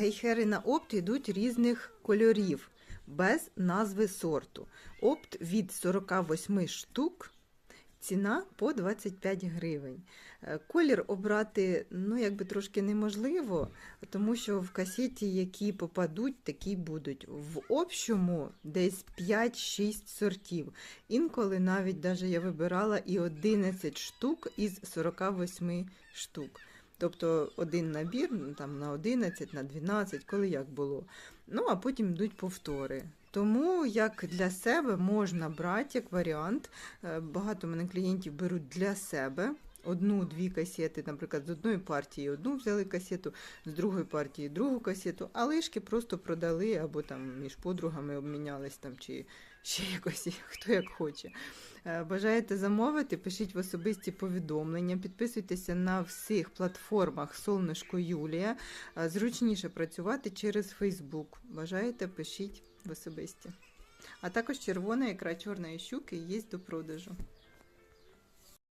Гейхери на опт йдуть різних кольорів, без назви сорту. Опт від 48 штук, ціна по 25 гривень. Е, Колір обрати ну, якби трошки неможливо, тому що в касеті, які попадуть, такі будуть. В общому десь 5-6 сортів. Інколи навіть даже я вибирала і 11 штук із 48 штук. Тобто один набір ну, там, на 11, на 12, коли як було. Ну, а потім йдуть повтори. Тому як для себе можна брати як варіант. Е, Багато мене клієнтів беруть для себе. Одну-дві касети, наприклад, з одної партії одну взяли касету, з другої партії другу касету, а лишки просто продали або там між подругами обмінялись там, чи ще якось, хто як хоче. Е, Бажаєте замовити, пишіть в особисті повідомлення, підписуйтеся на всіх платформах Солнишко Юлія. Е, Зручніше працювати через Фейсбук. Бажаєте, пишіть в особисті. А також червона ікра чорної щуки є до продажу.